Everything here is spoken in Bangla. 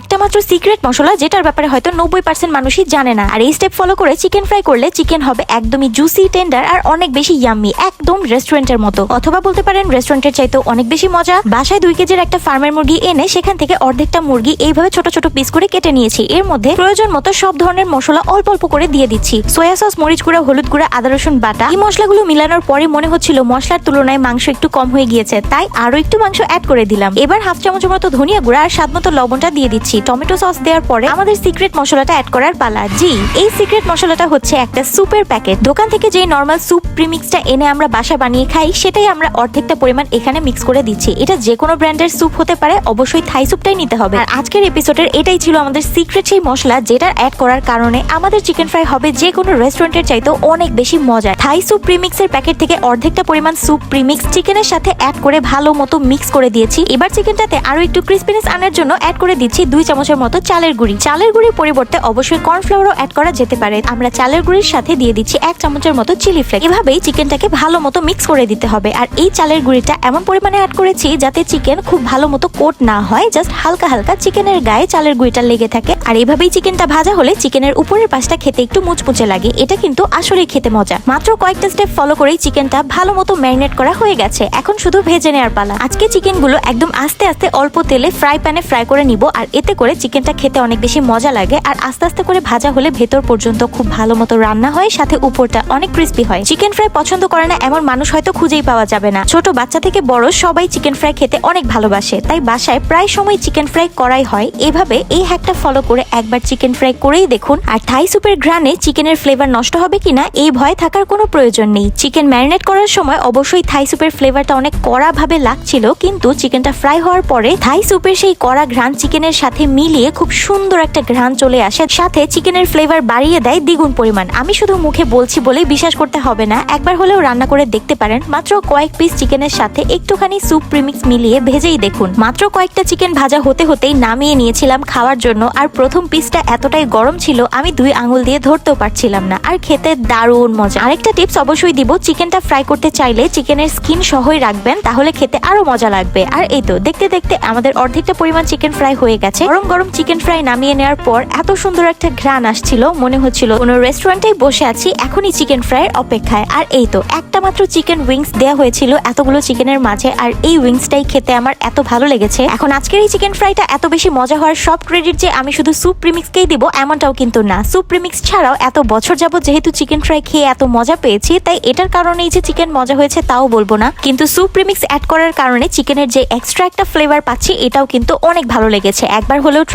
একটা মাত্র সিক্রেট মশলা যেটার ব্যাপারে হয়তো নব্বই পার্সেন্ট মানুষই জানে না। আর এই স্টেপ ফলো করে চিকেন ফ্রাই করলে চিকেন হবে একদমই জুসি টেন্ডার আর অনেক বেশি ইয়াম্মি একদম রেস্টুরেন্টের মতো। অথবা বলতে পারেন রেস্টুরেন্টের চাইতে অনেক বেশি মজা। বাসায় দুই কেজির একটা ফার্মের মুরগি এনে সেখান থেকে অর্ধেকটা মুরগি এইভাবে ছোট ছোট পিস করে কেটে নিয়েছি। এর মধ্যে প্রয়োজন মতো সব ধরনের মশলা অল্প অল্প করে দিয়ে দিচ্ছি। সয়া সস মরিচ গুঁড়া, হলুদ গুঁড়া, আদা রসুন বাটা এই মশলাগুলো মিলানোর পরে মনে হচ্ছিল মশলার তুলনায় মাংস একটু কম হয়ে গিয়েছে। তাই আরও একটু মাংস অ্যাড করে দিলাম। এবার হাফ চামচের মতো ধনিয়া গুঁড়া আর স্বাদ মতো লবণটা দিয়ে দিচ্ছি। টমেটো সস দেওয়ার পরে আমাদের সিক্রেট মশলাটা অ্যাড করার পালা। জি, এই সিক্রেট মশলাটা হচ্ছে একটা সুপের প্যাকেট দোকান থেকে যে নর্মাল স্যুপ প্রিমিক্সটা এনে আমরা বাসা বানিয়ে খাই, সেটাই আমরা অর্ধেকটা পরিমাণ এখানে মিক্স করে দিচ্ছি। এটা যে কোনো ব্র্যান্ডের স্যুপ হতে পারে, অবশ্যই থাই স্যুপটাই নিতে হবে। আর আজকের এপিসোডের এটাই ছিল আমাদের সিক্রেট সেই মশলা যেটা অ্যাড করার কারণে আমাদের চিকেন ফ্রাই হবে যে কোনো রেস্টুরেন্টের চাইতেও অনেক বেশি মজা থাই স্যুপ প্রিমিক্সের প্যাকেট থেকে অর্ধেকটা পরিমাণ স্যুপ প্রিমিক্স চিকেনের সাথে অ্যাড করে ভালো মতো মিক্স করে দিয়েছি। এবার চিকেনটাতে আরও একটু ক্রিসপিনেস আনার জন্য অ্যাড করে দিচ্ছি দুই চামচের মতো চালের গুঁড়ি। চালের গুঁড়ির পরিবর্তে অবশ্যই কর্নফ্লাওয়ারও অ্যাড করা যেতে পারে। আমরা চালের গুঁড়ির সাথে দিয়ে দিচ্ছি এক চামচের মতো চিলি ফ্লেক্স এভাবেই চিকেনটাকে ভালো মতো মিক্স করে দিতে হবে। আর এই চালের গুঁড়িটা এমন পরিমাণে অ্যাড করেছি যাতে চিকেন খুব ভালো মতো কোট না হয় জাস্ট হালকা হালকা চিকেনের গায়ে চালের গুঁড়িটা লেগে থাকে। আর এভাবেই চিকেনটা ভাজা হলে চিকেনের উপরের পাশটা খেতে একটু মুচমুচে লাগে। এটা কিন্তু আসলেই খেতে মজা। মাত্র কয়েকটা স্টেপ ফলো করেই চিকেনটা ভালো মতো ম্যারিনেট করা হয়ে গেছে। এখন শুধু ভেজে নেওয়ার পালা। আজকে চিকেনগুলো একদম আস্তে আস্তে অল্প তেলে ফ্রাই প্যানে ফ্রাই করে নিব। আর এতে করে চিকেনটা খেতে অনেক বেশি মজা লাগে আর আস্তে আস্তে করে ভাজা হলে ভেতর পর্যন্ত খুব ভালো মতো রান্না হয়, সাথে উপরটা অনেক ক্রিস্পি হয়। চিকেন ফ্রাই পছন্দ করে না এমন মানুষ হয়তো খুঁজেই পাওয়া যাবে না। ছোট বাচ্চা থেকে বড় সবাই চিকেন ফ্রাই খেতে অনেক ভালোবাসে, তাই বাসায় প্রায় সময় চিকেন ফ্রাই করাই হয়। এভাবে এই হ্যাকটা ফলো করে একবার চিকেন ফ্রাই করেই দেখুন, আর থাই সুপের গ্রানে চিকেনের ফ্লেভার নষ্ট হবে কিনা এই ভয় থাকার কোনো প্রয়োজন নেই। চিকেন ম্যারিনেট করার সময় অবশ্যই থাই সুপের ফ্লেভারটা অনেক কড়া ভাবে লাগছিল, কিন্তু চিকেনটা ফ্রাই হওয়ার পরে থাই সুপের সেই কড়া ঘ্রাণ চিকেনের সাথে মিলিয়ে খুব সুন্দর একটা ঘ্রাণ চলে আসে। সাথে চিকেনের ফ্লেভার বাড়িয়ে দেয় দ্বিগুণ পরিমাণ। আমি শুধু মুখে বলছি বলেই বিশ্বাস করতে হবে না। একবার হলেও রান্না করে দেখতে পারেন। মাত্র কয়েক পিস চিকেনের সাথে একটুখানি স্যুপ প্রিমিক্স মিলিয়ে ভেজেই দেখুন। মাত্র কয়েকটা চিকেন ভাজা হতে হতেই নামিয়ে নিয়েছিলাম খাওয়ার জন্য। আর প্রথম পিসটা এতটাই গরম ছিল, আমি দুই আঙুল দিয়ে ধরতেও পারছিলাম না। আর খেতে দারুণ মজা। আরেকটা টিপস অবশ্যই দিব, চিকেনটা ফ্রাই করতে চাইলে চিকেনের স্কিন সহই রাখবেন, তাহলে খেতে আরও মজা লাগবে। আর এই তো, দেখতে দেখতে আমাদের অর্ধেকটা পরিমাণ চিকেন ফ্রাই হয়ে গেছে। গরম গরম চিকেন ফ্রাই নামিয়ে নেওয়ার পর এত সুন্দর একটা ঘ্রাণ আসছিল। মনে হচ্ছিল কোনো রেস্টুরেন্টেই বসে আছি, এখনই চিকেন ফ্রাইয়ের অপেক্ষায়। আর এই তো, একটা মাত্র চিকেন উইংস দেওয়া হয়েছিল এতগুলো চিকেনের মাঝে, আর এই উইংসটাই খেতে আমার এত ভালো লেগেছে। এখন আজকের এই চিকেন ফ্রাইটা এত বেশি মজা হওয়ার সব ক্রেডিট যে আমি শুধু স্যুপ প্রিমিক্সকেই দিব, এমনটাও কিন্তু না। স্যুপ প্রিমিক্স ছাড়াও এত বছর যাবত যেহেতু চিকেন ফ্রাই খেয়ে এত মজা পেয়েছি, তাই এটার কারণেই যে চিকেন মজা হয়েছে তাও বলব না। কিন্তু স্যুপ প্রিমিক্স অ্যাড করার কারণে চিকেনের যে এক্সট্রা একটা ফ্লেভার পাচ্ছি, এটাও কিন্তু অনেক ভালো লেগেছে। একবার হলেও try